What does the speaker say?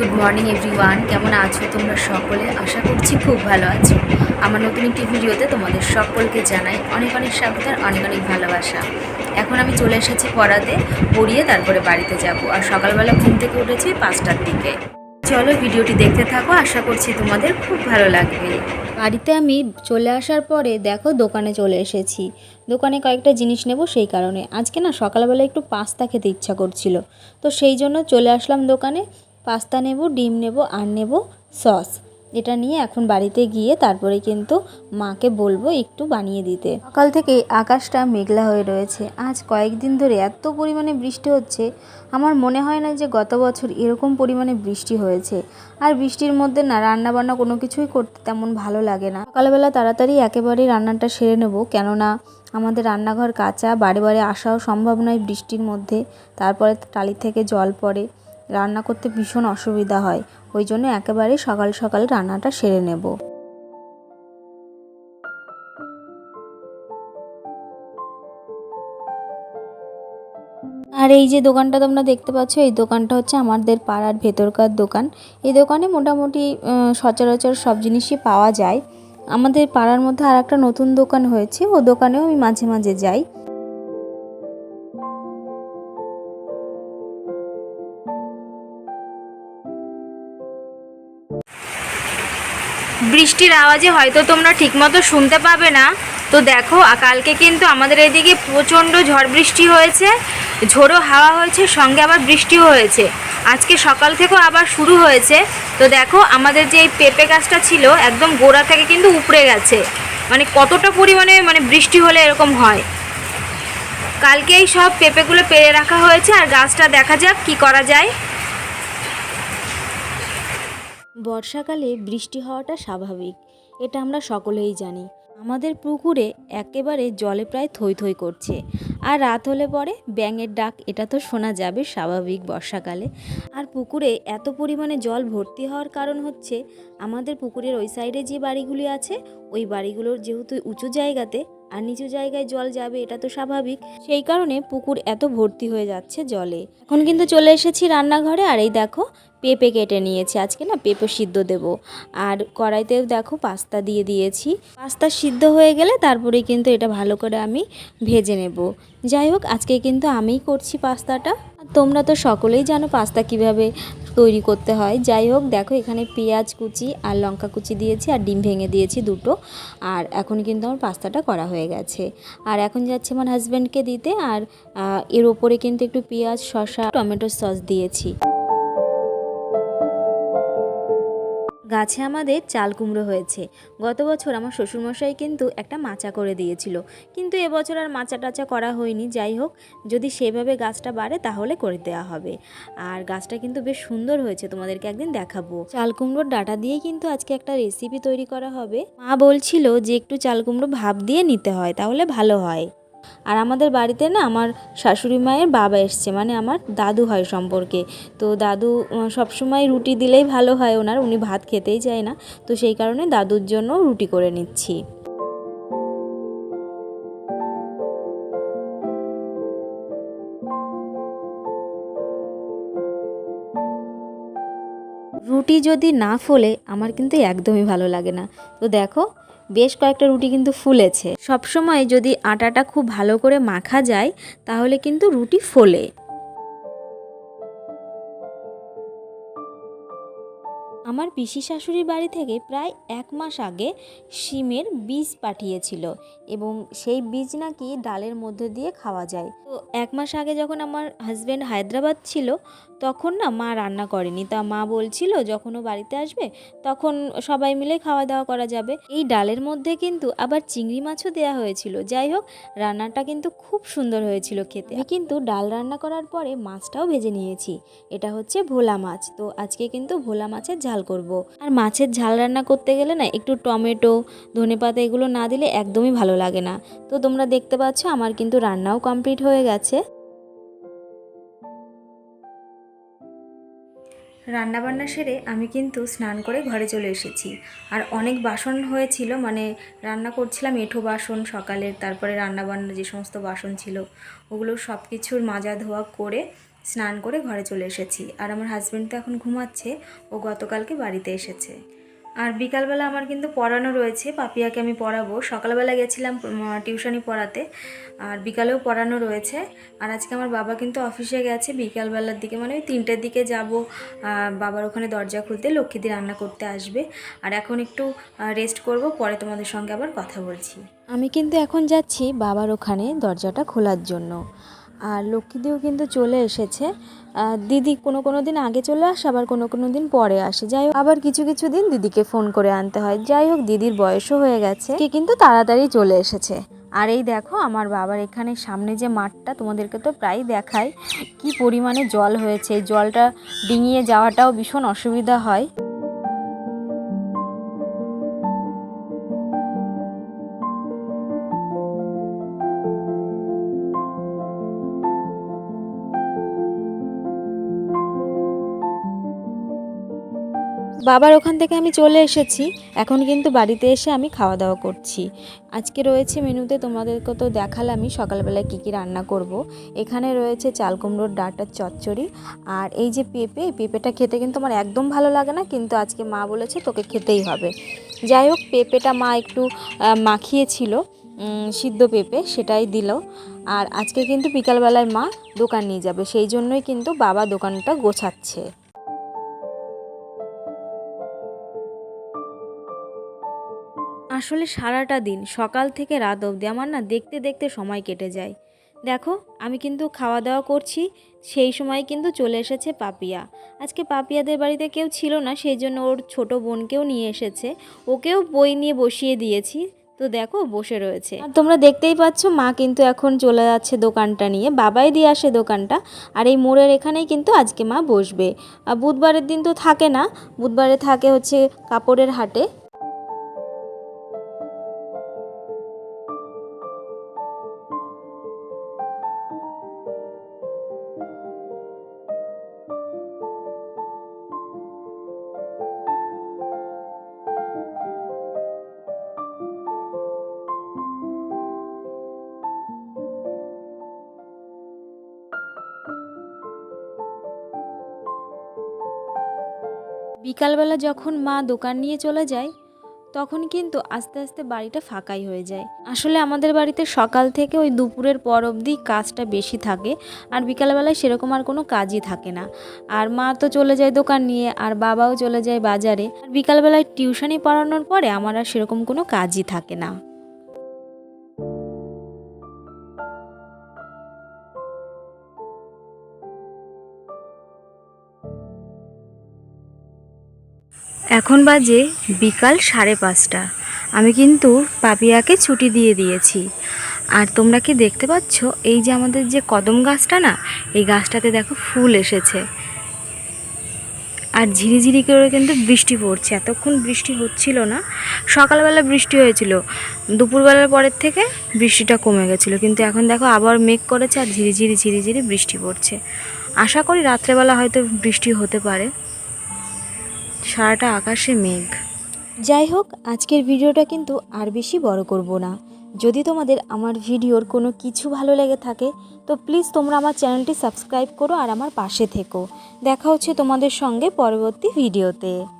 Good morning everyone কেমন আছো তোমরা সকলে? আশা করছি খুব ভালো আছো। আমার নতুন একটি ভিডিওতে তোমাদের সকলকে জানাই অনেক অনেক স্বাগত আর অনেক অনেক ভালোবাসা। এখন আমি চলে এসেছি পড়াতে, পড়িয়ে তারপরে বাড়িতে যাব। আর সকালবেলা ঘুম থেকে উঠেছি পাঁচটার দিকে। চলো ভিডিওটি দেখতে থাকো, আশা করছি তোমাদের খুব ভালো লাগবে। বাড়িতে আমি চলে আসার পরে দেখো দোকানে চলে এসেছি। দোকানে কয়েকটা জিনিস নেব সেই কারণে। আজকে না সকালবেলা একটু পাস্তা খেতে ইচ্ছা করছিল। তো সেই জন্য চলে আসলাম দোকানে। পাস্তা নেব, ডিম নেব, আর নেব সস। এটা নিয়ে এখন বাড়িতে গিয়ে তারপরে কিন্তু মাকে বলব একটু বানিয়ে দিতে। সকাল থেকে আকাশটা মেঘলা হয়ে রয়েছে। আজ কয়েকদিন ধরে এত পরিমাণে বৃষ্টি হচ্ছে, আমার মনে হয় না যে গত বছর এরকম পরিমাণে বৃষ্টি হয়েছে। আর বৃষ্টির মধ্যে না রান্না বান্না কোনো কিছুই করতে তেমন ভালো লাগে না। সকালবেলা তাড়াতাড়ি একেবারেই রান্নাটা সেরে নেব, কেননা আমাদের রান্নাঘর কাঁচা, বারে বারে আসাও সম্ভব নয় বৃষ্টির মধ্যে। তারপরে টালি থেকে জল পড়ে। রান্না করতে ভীষণ অসুবিধা হয়। ওই জন্য একেবারে সকাল সকাল রান্নাটা সেরে নেব। আর এই যে দোকানটা তোমরা দেখতে পাচ্ছ, এই দোকানটা হচ্ছে আমাদের পাড়ার ভেতরকার দোকান। এই দোকানে মোটামুটি সচরাচর সব জিনিসই পাওয়া যায়। আমাদের পাড়ার মধ্যে আর একটা নতুন দোকান হয়েছে, ও দোকানেও আমি মাঝে মাঝে যাই। বৃষ্টির আওয়াজে হয়তো তোমরা ঠিকমতো শুনতে পাবে না। তো দেখো কালকে কিন্তু আমাদের এদিকে প্রচণ্ড ঝড় বৃষ্টি হয়েছে, ঝোড়ো হাওয়া হয়েছে, সঙ্গে আবার বৃষ্টিও হয়েছে। আজকে সকাল থেকেও আবার শুরু হয়েছে। তো দেখো, আমাদের যে এই পেঁপে গাছটা ছিল, একদম গোড়া থেকে কিন্তু উপড়ে গেছে। মানে কতটা পরিমাণে মানে বৃষ্টি হলে এরকম হয়। কালকেই সব পেঁপেগুলো পেরে রাখা হয়েছে, আর গাছটা দেখা যাক কি করা যায়। বর্ষাকালে বৃষ্টি হওয়াটা স্বাভাবিক, এটা আমরা সকলেই জানি। আমাদের পুকুরে একেবারে জলে প্রায় থই থই করছে। আর রাত হলে পরে ব্যাঙের ডাক, এটা তো শোনা যাবে স্বাভাবিক বর্ষাকালে। আর পুকুরে এত পরিমাণে জল ভর্তি হওয়ার কারণ হচ্ছে, আমাদের পুকুরের ওই সাইডে যে বাড়িগুলি আছে, ওই বাড়িগুলোর যেহেতু উঁচু জায়গাতে আর নিচু জায়গায় জল যাবে, এটা তো স্বাভাবিক। সেই কারণে পুকুর এত ভর্তি হয়ে যাচ্ছে জলে। এখন কিন্তু চলে এসেছি রান্নাঘরে, আর এই দেখো, পেঁপে কেটে নিয়েছি। আজকে না পেঁপে সিদ্ধ দেব। আর কড়াইতেও দেখো, পাস্তা দিয়ে দিয়েছি। পাস্তা সিদ্ধ হয়ে গেলে তারপরে কিন্তু এটা ভালো করে আমি ভেজে নেব। যাই হোক, আজকে কিন্তু আমিই করছি পাস্তাটা। তোমরা তো সকলেই জানো পাস্তা কীভাবে তৈরি করতে হয়। যাই হোক, দেখো এখানে পেঁয়াজ কুচি আর লঙ্কা কুচি দিয়েছি আর ডিম ভেঙে দিয়েছি দুটো। আর এখন কিন্তু আমার পাস্তাটা করা হয়ে গেছে। আর এখন যাচ্ছে আমার হাজব্যান্ডকে দিতে। আর এর ওপরে কিন্তু একটু পেঁয়াজ, শসা টমেটোর সস দিয়েছি। গাছে আমাদের চাল কুমড়ো হয়েছে। গত বছর আমার শ্বশুরমশাই কিন্তু একটা মাচা করে দিয়েছিল। কিন্তু এবছর আর মাচা টাচা করা হয়নি। যাই হোক, যদি সেভাবে গাছটা বাড়ে তাহলে করে দেওয়া হবে। আর গাছটা কিন্তু বেশ সুন্দর হয়েছে, তোমাদেরকে একদিন দেখাবো। চাল কুমড়োর ডাটা দিয়ে কিন্তু আজকে একটা রেসিপি তৈরি করা হবে। মা বলছিল যে একটু চাল কুমড়ো ভাব দিয়ে নিতে হয়, তাহলে ভালো হয়। আর আমাদের বাড়িতে না আমার শাশুড়ি মায়ের বাবা এসছে মানে আমার দাদু হয় সম্পর্কে। তো দাদু সবসময় রুটি দিলেই ভালো হয় ওনার, উনি ভাত খেতেই চায় না। তো সেই কারণে দাদুর জন্য রুটি করে নিচ্ছি। রুটি যদি না ফোলে, আমার কিন্তু একদমই ভালো লাগে না। তো দেখো বেশ কয়েকটা রুটি কিন্তু ফুলেছে। সবসময় যদি আটাটা খুব ভালো করে মাখা যায়, তাহলে কিন্তু রুটি ফোলে। আমার পিসি শাশুড়ির বাড়ি থেকে প্রায় এক মাস আগে শিমের বীজ পাঠিয়েছিল এবং সেই বীজ নাকি ডালের মধ্যে দিয়ে খাওয়া যায়। তো এক মাস আগে যখন আমার হাজব্যান্ড হায়দ্রাবাদ ছিল, তখন না মা রান্না করেনি। তা মা বলছিল, যখন ও বাড়িতে আসবে, তখন সবাই মিলে খাওয়া দাওয়া করা যাবে। এই ডালের মধ্যে কিন্তু আবার চিংড়ি মাছও দেওয়া হয়েছিল। যাই হোক, রান্নাটা কিন্তু খুব সুন্দর হয়েছিল খেতে। কিন্তু ডাল রান্না করার পরে মাছটাও ভেজে নিয়েছি। এটা হচ্ছে ভোলা মাছ। তো আজকে কিন্তু ভোলা মাছের ঝাল করব। আর মাছের ঝাল রান্না করতে গেলে না একটু টমেটো ধনেপাতা এগুলো না দিলে একদমই ভালো লাগে না। তো তোমরা দেখতে পাচ্ছ আমার কিন্তু রান্নাও কমপ্লিট হয়ে গেছে। রান্নাবান্না সেরে আমি কিন্তু স্নান করে ঘরে চলে এসেছি। আর অনেক বাসন হয়েছিল মানে রান্না করছিলাম এঁঠো বাসন সকালের, তারপরে রান্নাবান্না যে সমস্ত বাসন ছিল, ওগুলো সব কিছুর মাজা ধোয়া করে স্নান করে ঘরে চলে এসেছি। আর আমার হাজব্যান্ড তো এখন ঘুমাচ্ছে, ও গতকালকে বাড়িতে এসেছে। আর বিকালবেলা আমার কিন্তু পড়ানো রয়েছে, পাপিয়াকে আমি পড়াবো। সকালবেলা গেছিলাম টিউশনি পড়াতে, আর বিকালেও পড়ানো রয়েছে। আর আজকে আমার বাবা কিন্তু অফিসে গেছে, বিকালবেলার দিকে মানে ওই তিনটের দিকে যাব। বাবার ওখানে দরজা খুলতে লক্ষ্মীদি রান্না করতে আসবে। আর এখন একটু রেস্ট করব, পরে তোমাদের সঙ্গে আবার কথা বলছি। আমি কিন্তু এখন যাচ্ছি বাবার ওখানে দরজাটা খোলার জন্য। আর লক্ষ্মীদিও কিন্তু চলে এসেছে। দিদি কোনো কোনো দিন আগে চলে আসে, আবার কোনো কোনো দিন পরে আসে। যাই হোক, আবার কিছু কিছু দিন দিদিকে ফোন করে আনতে হয়। যাই হোক, দিদির বয়সও হয়ে গেছে। কে কিন্তু তাড়াতাড়ি চলে এসেছে। আর এই দেখো, আমার বাবার এখানে সামনে যে মাঠটা, তোমাদেরকে তো প্রায় দেখায় কি পরিমাণে জল হয়েছে। জলটা ডিঙিয়ে যাওয়াটাও ভীষণ অসুবিধা হয়। বাবার ওখান থেকে আমি চলে এসেছি। এখন কিন্তু বাড়িতে এসে আমি খাওয়া দাওয়া করছি। আজকে রয়েছে মেনুতে তোমাদেরকে তো দেখালামই সকালবেলায় কী কী রান্না করব। এখানে রয়েছে চাল কুমড়োর ডাঁটার চচ্চড়ি আর এই যে পেঁপে পেঁপেটা খেতে কিন্তু আমার একদম ভালো লাগে না, কিন্তু আজকে মা বলেছে তোকে খেতেই হবে। যাই হোক, পেঁপেটা মা একটু মাখিয়েছিল সিদ্ধ পেঁপে সেটাই দিল। আর আজকে কিন্তু বিকালবেলায় মা দোকান নিয়ে যাবে, সেই জন্যই কিন্তু বাবা দোকানটা গোছাচ্ছে। আসলে সারাটা দিন, সকাল থেকে রাত অবধি আমার না দেখতে দেখতে সময় কেটে যায়। দেখো, আমি কিন্তু খাওয়া দাওয়া করছি, সেই সময় কিন্তু চলে এসেছে পাপিয়া। আজকে পাপিয়াদের বাড়িতে কেউ ছিল না, সেই জন্য ওর ছোট বোনকেও নিয়ে এসেছে। ওকেও বই নিয়ে বসিয়ে দিয়েছি। তো দেখো, বসে রয়েছে। আর তোমরা দেখতেই পাচ্ছ, মা কিন্তু এখন চলে যাচ্ছে দোকানটা নিয়ে। বাবাই দিয়ে আসে দোকানটা। আর এই মোড়ের এখানেই কিন্তু আজকে মা বসবে। আর বুধবারের দিন তো থাকে না। বুধবারে থাকে হচ্ছে কাপড়ের হাটে। বিকালবেলা যখন মা দোকান নিয়ে চলে যায়, তখন কিন্তু আস্তে আস্তে বাড়িটা ফাঁকাই হয়ে যায়। আসলে আমাদের বাড়িতে সকাল থেকে ওই দুপুরের পর অবধি কাজটা বেশি থাকে আর বিকালবেলায় সেরকম আর কোনো কাজই থাকে না। আর মা তো চলে যায় দোকান নিয়ে, আর বাবাও চলে যায় বাজারে। আর বিকালবেলায় টিউশনি পড়ানোর পরে আমার আর সেরকম কোনো কাজই থাকে না। এখন বাজে বিকাল সাড়ে পাঁচটা। আমি কিন্তু পাপিয়াকে ছুটি দিয়ে দিয়েছি। আর তোমরা কি দেখতে পাচ্ছ? এই যে আমাদের যে কদম গাছটা না, এই গাছটাতে দেখো ফুল এসেছে। আর ঝিরিঝিরি করে কিন্তু বৃষ্টি পড়ছে। এতক্ষণ বৃষ্টি হচ্ছিল না। সকালবেলা বৃষ্টি হয়েছিল। দুপুরবেলার পরের থেকে বৃষ্টিটা কমে গেছিল। কিন্তু এখন দেখো আবার মেঘ করেছে আর ঝিরিঝিরি ঝিরিঝিরি বৃষ্টি পড়ছে। আশা করি রাত্রেবেলা হয়তো বৃষ্টি হতে পারে। সারাটা আকাশে মেঘ। যাই হোক আজকের ভিডিওটা কিন্তু আর বেশি বড় করব না। যদি তোমাদের আমার ভিডিওর কোনো কিছু ভালো লেগে থাকে, তো প্লিজ তোমরা আমার চ্যানেলটি সাবস্ক্রাইব করো আর আমার পাশে থেকো। দেখা হচ্ছে তোমাদের সঙ্গে পরবর্তী ভিডিওতে।